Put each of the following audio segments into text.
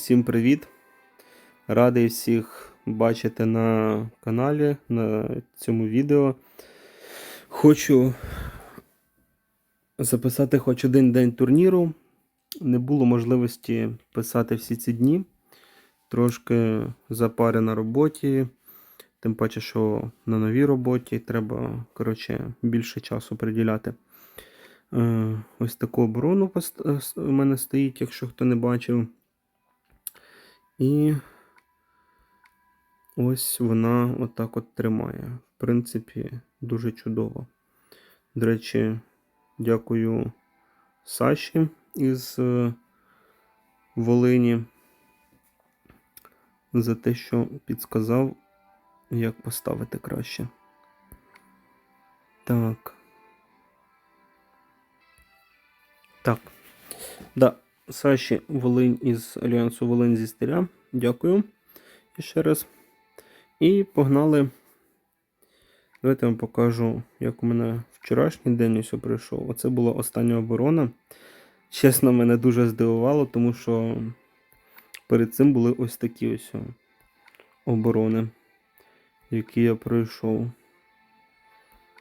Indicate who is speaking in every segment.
Speaker 1: Всім привіт! Радий всіх бачити на каналі на цьому відео. Хочу записати хоч один день турніру. Не було можливості писати всі ці дні. Трошки запари на роботі. Тим паче, що на новій роботі треба коротше, більше часу приділяти. Е, Ось таку оборону е, у мене стоїть, якщо хто не бачив. І ось вона отак от тримає. В принципі, дуже чудово. До речі, дякую Саші із е, Волині за те, що підсказав, як поставити краще. Так. Так. Да, Саші Волинь із Альянсу Волинь зі стиля. Дякую ще раз. І погнали. Давайте я вам покажу, як у мене вчорашній день ось пройшов. Оце була остання оборона. Чесно, мене дуже здивувало, тому що перед цим були ось такі ось оборони, які я пройшов.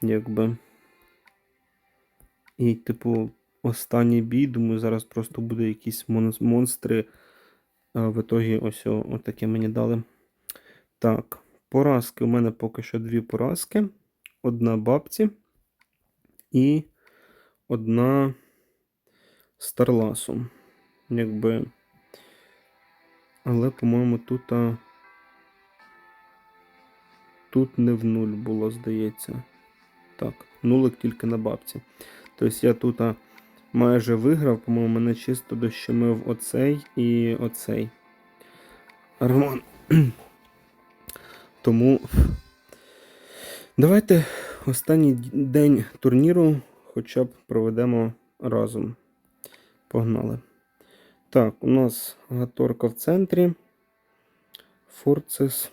Speaker 1: Якби. І, типу, останній бій, думаю, зараз просто буде якісь мон- монстри. В ітогі ось отаке мені дали. Так, поразки. У мене поки що дві поразки. Одна бабці і одна Старласу. Якби. Але, по-моєму, тут. Тут не в нуль було, здається. Так, нулик тільки на бабці. Тобто я тут а, майже виграв, по-моєму, мене чисто дощемив оцей і оцей. Армон. Тому давайте останній день турніру хоча б проведемо разом. Погнали. Так, у нас гаторка в центрі. Форцес.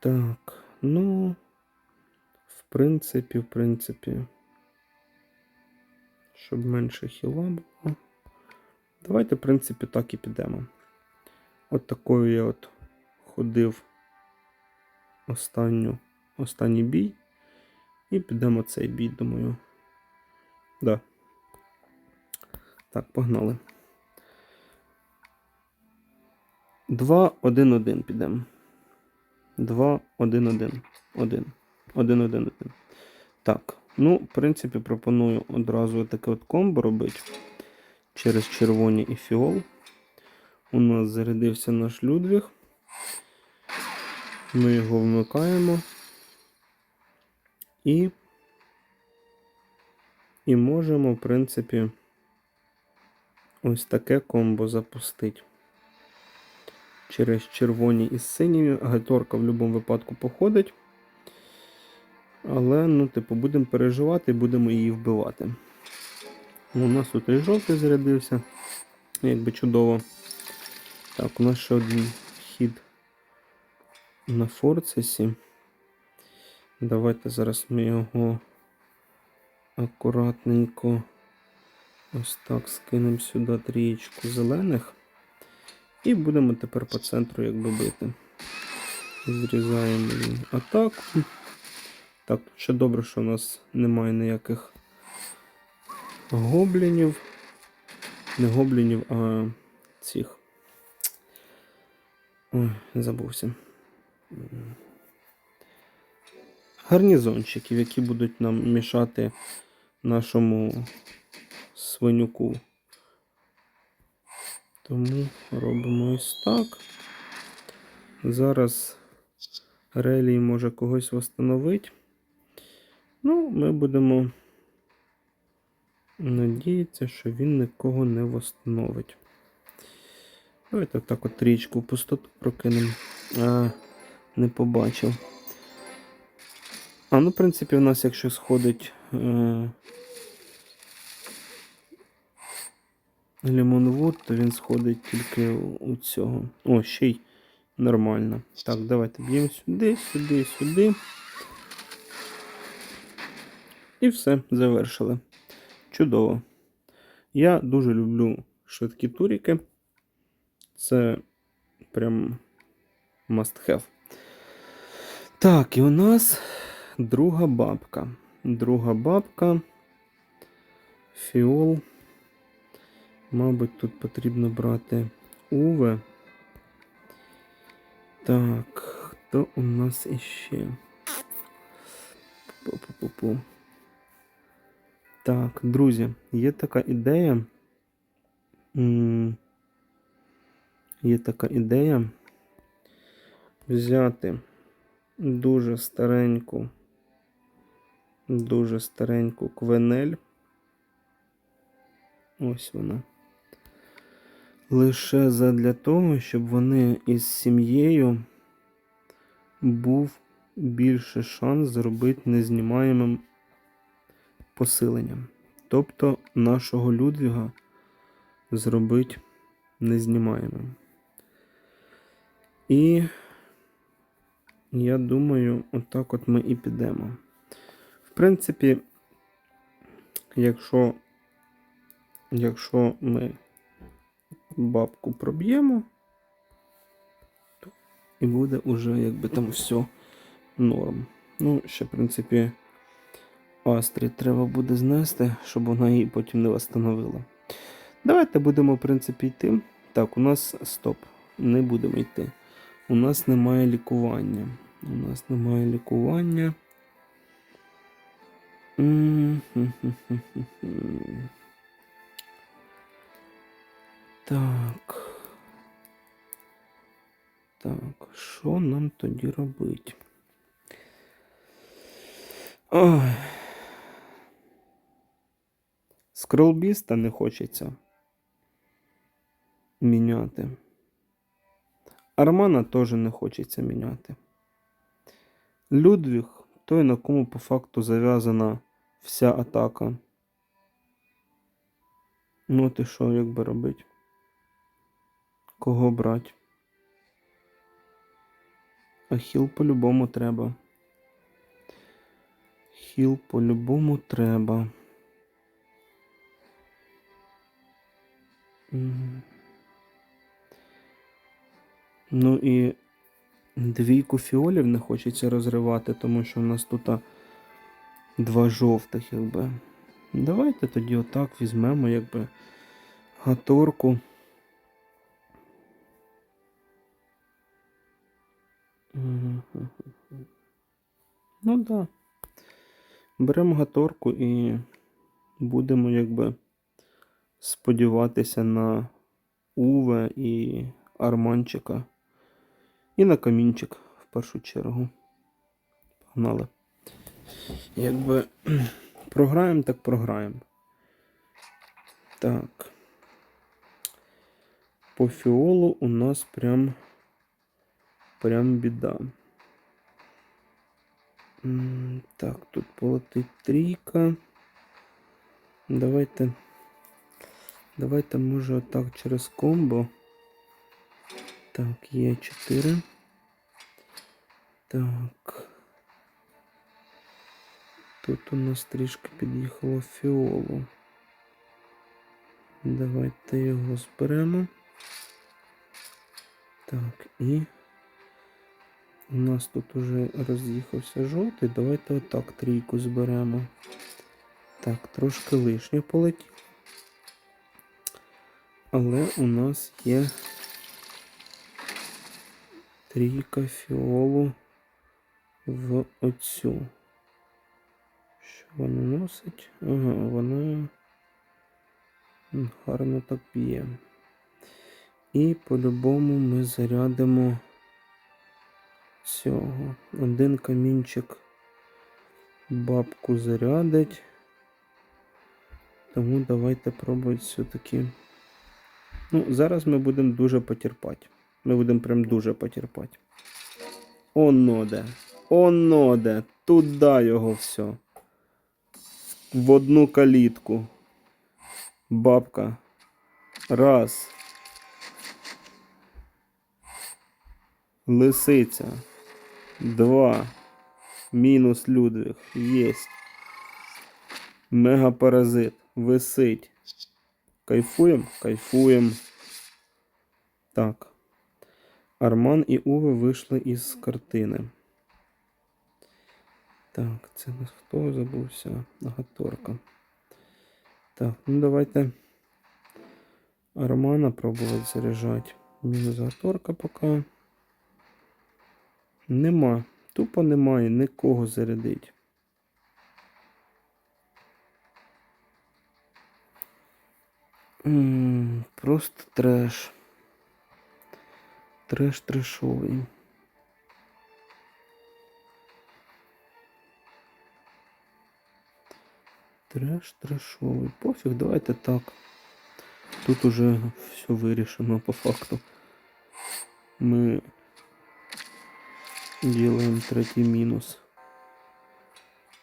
Speaker 1: Так, ну, в принципі, в принципі, щоб менше хіла було. Давайте, в принципі, так і підемо. От такою я от ходив останню, останній бій. І підемо цей бій, думаю. Да. Так, погнали. 2-1-1 підемо. 2, 1, 1. 1. 1, 1, 1. Так. Ну, в принципі, пропоную одразу таке от комбо робити через червоні і фіол. У нас зарядився наш Людвіг. Ми його вмикаємо. І. І можемо, в принципі, ось таке комбо запустити. Через червоні і сині. Гаторка в будь-якому випадку походить. Але, ну, типу, будемо переживати і будемо її вбивати. У нас тут і жовтий зарядився. Якби чудово. Так, у нас ще один хід на форцесі. Давайте зараз ми його акуратненько ось так скинемо сюди трієчку зелених. І будемо тепер по центру якби бити. Зрізаємо атаку. Так, ще добре, що у нас немає ніяких гоблінів. Не гоблінів, а цих. Ой, забувся. Гарнізончиків, які будуть нам мішати нашому свинюку. Тому робимо ось так. Зараз релій може когось встановити. Ну, ми будемо надіятися, що він нікого не встановить. Давайте так от річку в пустоту прокинемо. А, не побачив. А, ну, в принципі, у нас, якщо сходить е, Лімонвуд, то він сходить тільки у цього. О, ще й нормально. Так, давайте б'ємо сюди, сюди, сюди. І все, завершили. Чудово. Я дуже люблю швидкі туріки. Це прям must have. Так, і у нас друга бабка. Друга бабка. Фіол. Мабуть, тут потрібно брати Уве. Так, хто у нас іще? Пу-пу-пу-пу. Так, друзі, є така ідея. Є така ідея взяти дуже стареньку, дуже стареньку квенель. Ось вона. Лише задля того, щоб вони із сім'єю був більше шанс зробити незнімаємим посиленням. Тобто нашого Людвіга зробити незнімаємим. І я думаю, отак от ми і підемо. В принципі, якщо, якщо ми бабку проб'ємо, то і буде уже якби там все норм. Ну, ще, в принципі, Астрі треба буде знести, щоб вона її потім не восстановила. Давайте будемо, в принципі, йти. Так, у нас стоп. Не будемо йти. У нас немає лікування. У нас немає лікування. Так. Так, що нам тоді робити? Ой. Скролбіста не хочеться міняти. Армана теж не хочеться міняти. Людвіг той, на кому по факту зав'язана вся атака. Ну, ти що, як би робити? Кого брати? А хіл по-любому треба. Хіл по-любому треба. Ну і двійку фіолів не хочеться розривати, тому що в нас тут два жовтих, якби. Давайте тоді отак візьмемо, якби гаторку. Ну так. Да. Беремо гаторку і будемо якби сподіватися на Уве і Арманчика. І на камінчик в першу чергу. Погнали. Якби програємо, так програємо. Так. По фіолу у нас прям прям біда. Так, тут полетить трійка. Давайте. Давайте, може, отак через комбо. Так, є 4. Так. Тут у нас трішки під'їхало фіолу. Давайте його зберемо. Так, і у нас тут уже роз'їхався жовтий. Давайте отак трійку зберемо. Так, трошки лишнє полетів. Але у нас є трійка фіолу в оцю. Що вона носить? Ага, вона гарно так б'є. І по-любому ми зарядимо цього. Один камінчик бабку зарядить. Тому давайте пробувати все-таки. Ну, зараз ми будемо дуже потерпати. Ми будемо прям дуже потерпати. Оно де. Оно де. Туда його все. В одну калітку. Бабка. Раз. Лисиця. Два. Мінус Людвиг. Єсть. Мегапаразит. Висить. Кайфуємо? Кайфуємо. Так. Арман і Уве вийшли із картини. Так, це нас хто забувся? Агаторка. Так, ну давайте Армана пробувати заряджати. Мінус Агаторка поки. Нема. Тупо немає нікого зарядить. М, Просто треш. Треш трешовий. Треш трешовий. Пофіг, давайте так. Тут уже все вирішено по факту. Ми делаем третій мінус.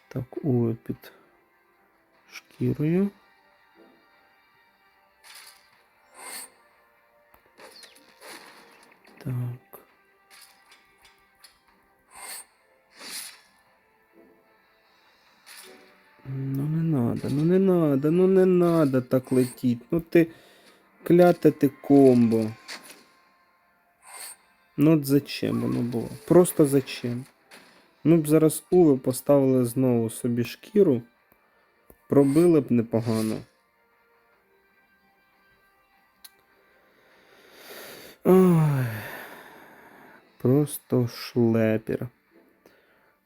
Speaker 1: Так, Уве під шкірою. Надо, ну не надо так летіть. Ну ти кляте ти комбо. Ну от зачем воно було? Просто зачем? Ну б зараз Уве поставили знову собі шкіру. Пробили б непогано. Ой. Просто шлепер.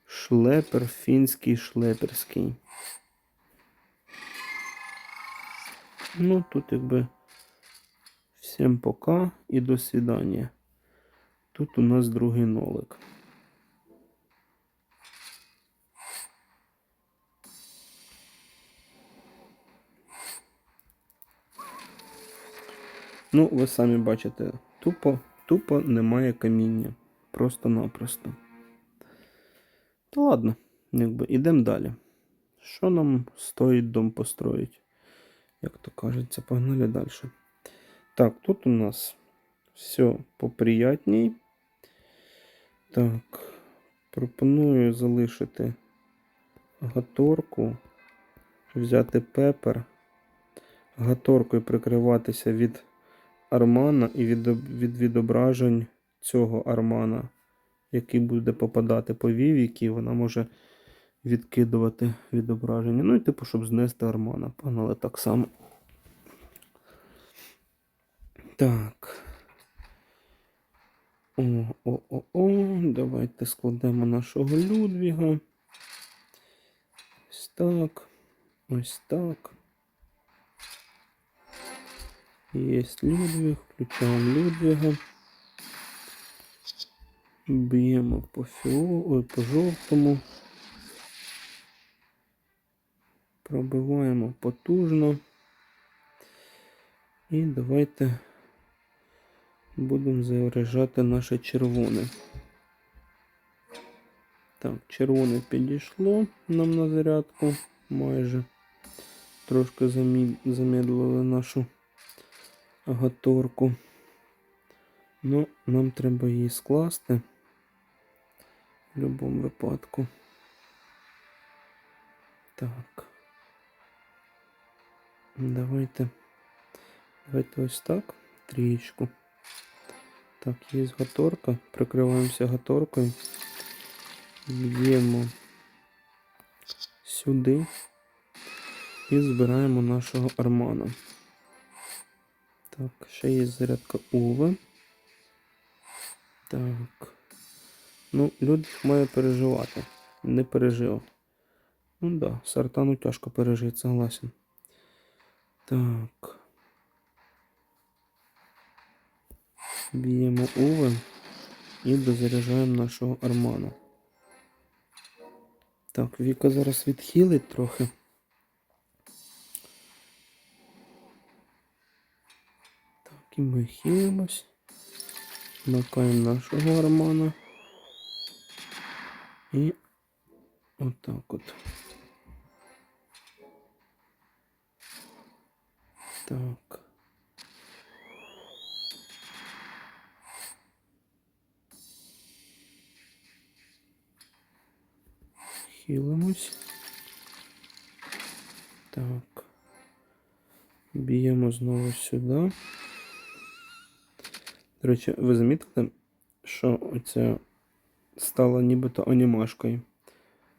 Speaker 1: Шлепер фінський шлеперський. Ну, тут якби всім пока і до свидання. Тут у нас другий нолик. Ну, ви самі бачите, тупо, тупо немає каміння. Просто-напросто. Та ладно, якби ідемо далі. Що нам стоїть дом построїть? Як то кажеться, погнали далі. Так, тут у нас все поприятній. Так, пропоную залишити гаторку, взяти пепер, гаторкою прикриватися від армана і від, від відображень цього армана, який буде попадати по вівіки, вона може відкидувати відображення. Ну і типу, щоб знести армана. Погнали так само. Так. О, о, о, о. Давайте складемо нашого Людвіга. Ось так. Ось так. Есть Людвиг. Включаємо Людвига. Б'ємо по фіо, ой, по жовтому. Пробиваємо потужно. І давайте будемо заряджати наше червоне. Так, червоне підійшло нам на зарядку майже. Трошки замедлили нашу гаторку. Ну, нам треба її скласти в будь-якому випадку. Так. Давайте. Давайте ось так. Трієчку. Так, є гаторка. Прикриваємося гаторкою. Б'ємо сюди і збираємо нашого армана. Так, ще є зарядка Уве. Так. Ну, Людвиг має переживати. Не пережив. Ну да, Сартану тяжко пережити, согласен. Так. Б'ємо Уве і дозаряджаємо нашого армана. Так, Віка зараз відхилить трохи. Так, і ми хилимось. Макаємо нашого армана. І отак от. Так. Хилимось. Так. Б'ємо знову сюди. До речі, ви замітили, що оця стала нібито анімашкою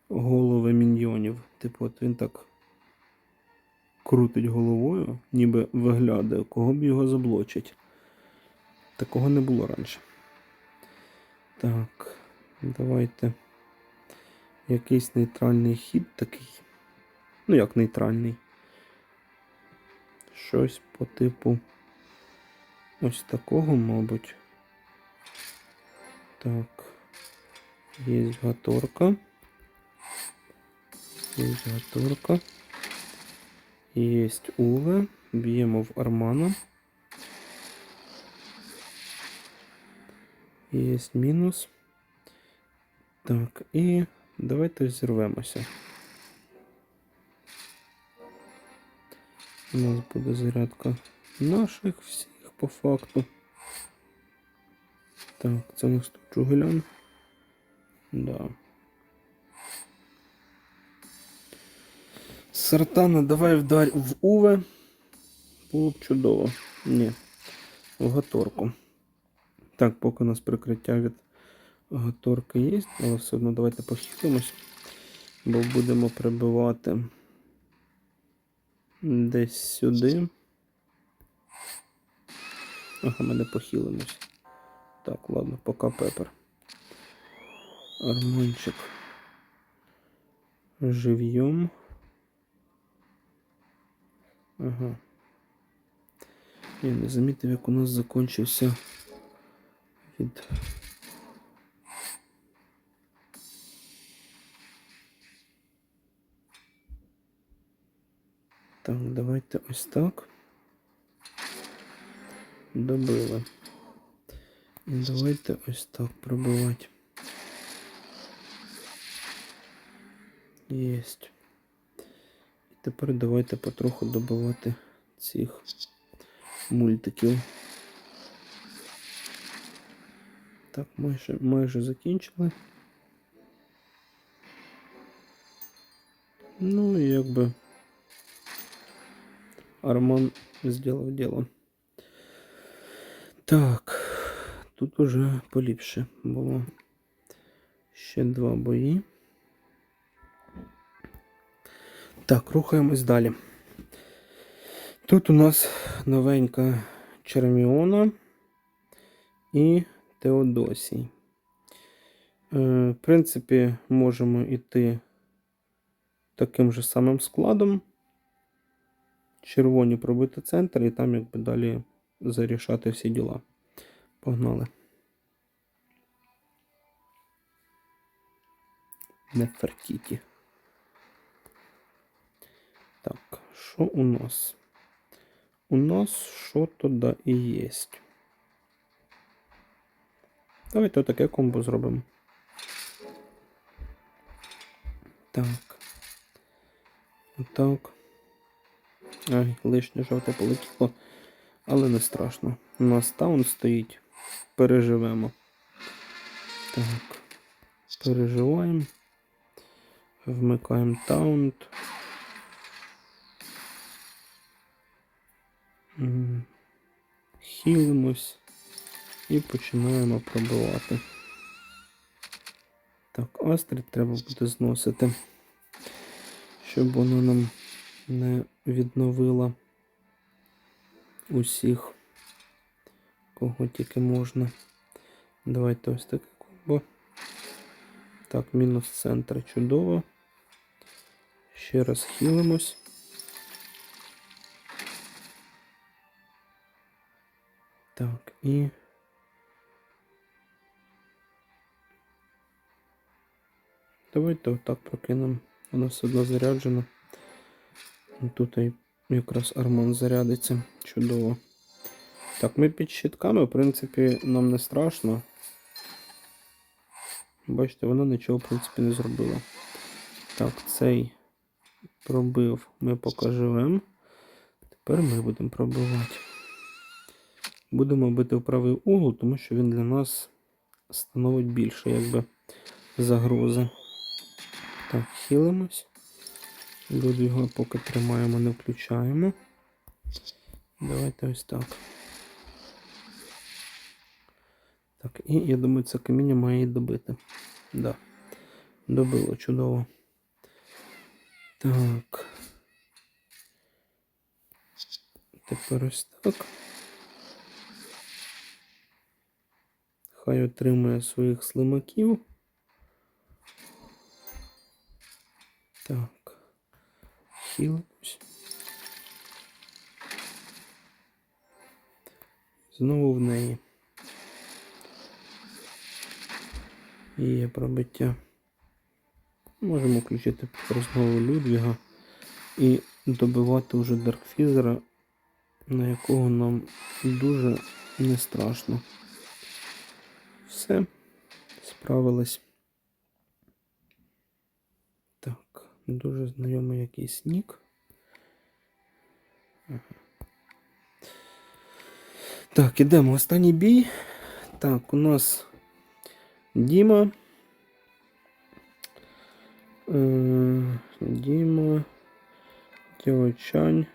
Speaker 1: голови міньйонів. Типу, от він так крутить головою, ніби виглядає, кого б його заблочить. Такого не було раніше. Так, давайте. Якийсь нейтральний хід такий. Ну, як нейтральний. Щось по типу ось такого, мабуть. Так. Є гаторка. Є гаторка. Є Уве. Б'ємо в Армана. Є мінус. Так, і давайте зірвемося. У нас буде зарядка наших всіх по факту. Так, це у нас тут Джугелян. Да. Сартана, давай вдарь в Уве. Було б чудово. Ні. В Гаторку. Так, поки у нас прикриття від Гаторки є, але все одно давайте похилимось, бо будемо прибивати десь сюди. Ага, ми не похилимось. Так, ладно, пока пепер. Арманчик. Живьем. Ага. Я не замітив, як у нас закінчився від. Так, давайте ось так. Добили. І давайте ось так пробивати. Єсть. Тепер давайте потроху добивати цих мультиків. Так, майже, майже закінчили. Ну і якби Арман зробив діло. Так, тут уже поліпше було ще два бої. Так, рухаємось далі. Тут у нас новенька Черміона і Теодосій. Е, В принципі, можемо йти таким же самим складом. Червоні пробити центр і там якби далі зарішати всі діла. Погнали. Нефертіті. Так, що у нас? У нас що туди і є. Давайте таке комбо зробимо. Так. Отак. Ай, лишнє жовте полетіло. Але не страшно. У нас таун стоїть. Переживемо. Так. Переживаємо. Вмикаємо таунт. М, Хілимось і починаємо пробивати. Так, астрид треба буде зносити, щоб воно нам не відновило усіх, кого тільки можна. Давайте ось таке комбо. Так, мінус центр чудово. Ще раз хілимось. Так, і. Давайте отак прокинемо. Вона все одно заряджена. Тут якраз арман зарядиться. Чудово. Так, ми під щитками, в принципі, нам не страшно. Бачите, вона нічого, в принципі, не зробила. Так, цей пробив, ми поки живемо. Тепер ми будемо пробивати. Будемо бити в правий угол, тому що він для нас становить більше, якби, загрози. Так, хилимось. Люди його поки тримаємо, не включаємо. Давайте ось так. Так, і я думаю, це каміння має її добити. Да. Добило чудово. Так. Тепер ось так. Хай отримує своїх слимаків. Так. Хілимось. Знову в неї. Є пробиття. Можемо включити розмову Людвіга і добивати уже Даркфізера, на якого нам дуже не страшно. Все, справилась. Так, дуже знайомий якийсь нік. Так, ідемо. Останній бій. Так, у нас Діма. Е, Діма. Дівчань.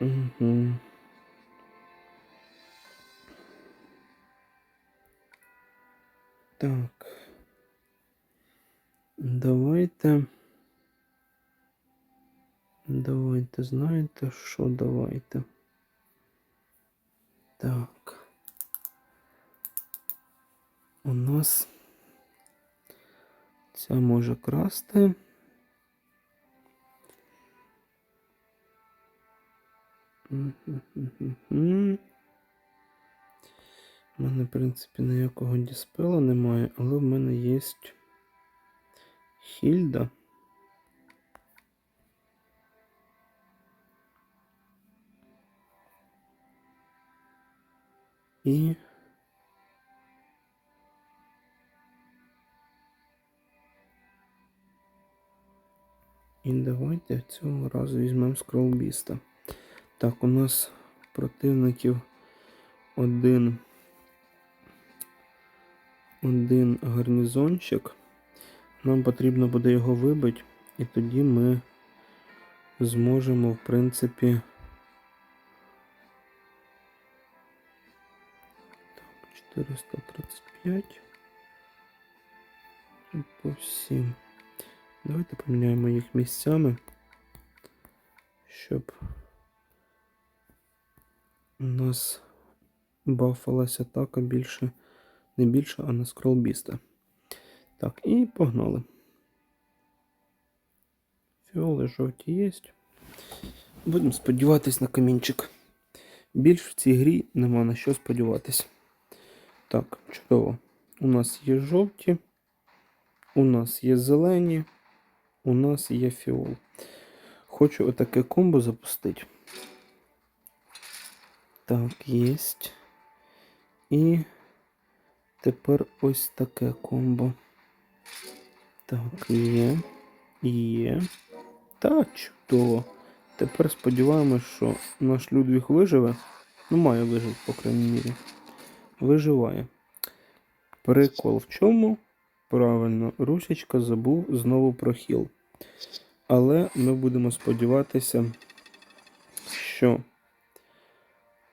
Speaker 1: Угу. Так. Давайте. Давайте, знаєте, що давайте. Так. У нас ця може красти. Мгм-гм-гм-гм. У мене, в принципі, ніякого діспела немає, але в мене є Хільда. І І давайте цього разу візьмемо скролбіста. Так, у нас противників один, один гарнізончик. Нам потрібно буде його вибити, і тоді ми зможемо, в принципі. Так, 435 по всім. Давайте поміняємо їх місцями, щоб у нас бафалася атака більше, не більше, а на скролбіста. Так, і погнали. Фіоли жовті є. Будемо сподіватись на камінчик. Більш в цій грі нема на що сподіватись. Так, чудово. У нас є жовті, у нас є зелені, у нас є фіол. Хочу отаке комбо запустити. Так, є. І тепер ось таке комбо. Так, є. Є. Та, чудово. Тепер сподіваємось, що наш Людвіг виживе. Ну, має вижити, по крайній мірі. Виживає. Прикол в чому? Правильно, Русічка забув знову про хіл. Але ми будемо сподіватися, що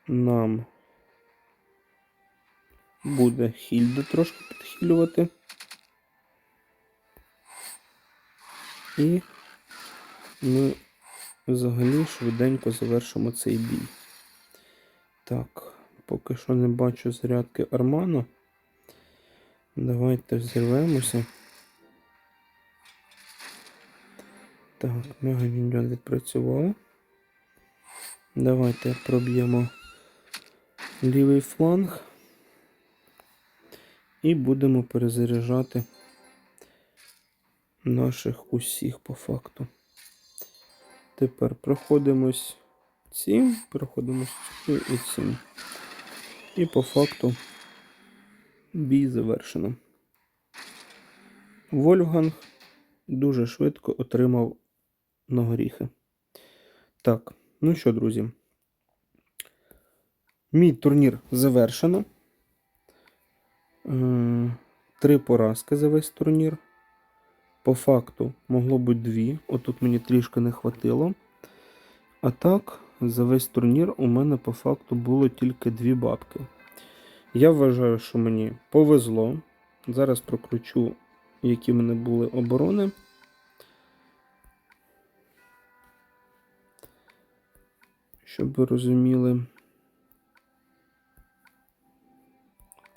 Speaker 1: нам буде Хільда трошки підхилювати. І ми взагалі швиденько завершимо цей бій. Так, поки що не бачу зарядки Армана. Давайте взірвемося. Так, мегаміньон відпрацював. Давайте проб'ємо лівий фланг і будемо перезаряджати наших усіх по факту. Тепер проходимось цим, проходимось і цим. І по факту бій завершено. Вольфганг дуже швидко отримав на горіхи. Так, ну що, друзі, мій турнір завершено. Три поразки за весь турнір. По факту могло бути дві. Отут мені трішки не хватило. А так, за весь турнір у мене по факту було тільки дві бабки. Я вважаю, що мені повезло. Зараз прокручу, які в мене були оборони. Щоб ви розуміли,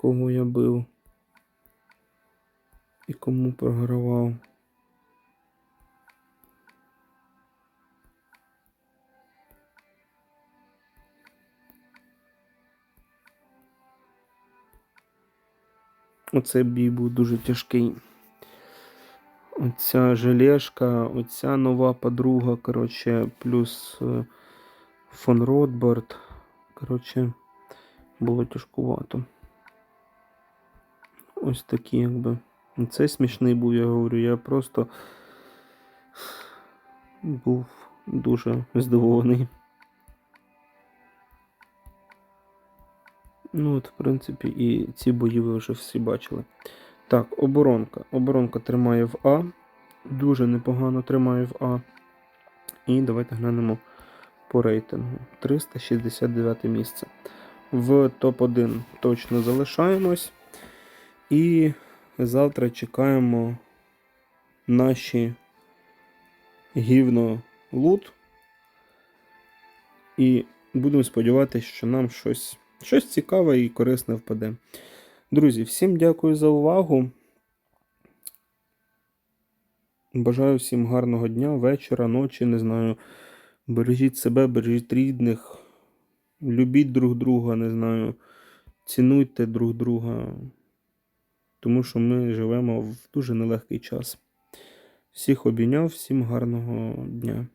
Speaker 1: кого я бив і кому програвав. Оцей бій був дуже тяжкий. Оця желешка, оця нова подруга, коротше, плюс е, фон Ротбард. Коротше, було тяжкувато. Ось такі, якби. Це смішний був, я говорю. Я просто був дуже здивований. Ну, от, в принципі, і ці бої ви вже всі бачили. Так, оборонка. Оборонка тримає в А. Дуже непогано тримає в А. І давайте глянемо по рейтингу. 369 місце. В топ-1 точно залишаємось. І завтра чекаємо наші гівно лут. І будемо сподіватися, що нам щось, щось цікаве і корисне впаде. Друзі, всім дякую за увагу. Бажаю всім гарного дня, вечора, ночі, не знаю. Бережіть себе, бережіть рідних, любіть друг друга, не знаю, цінуйте друг друга, тому що ми живемо в дуже нелегкий час. Всіх обійняв, всім гарного дня.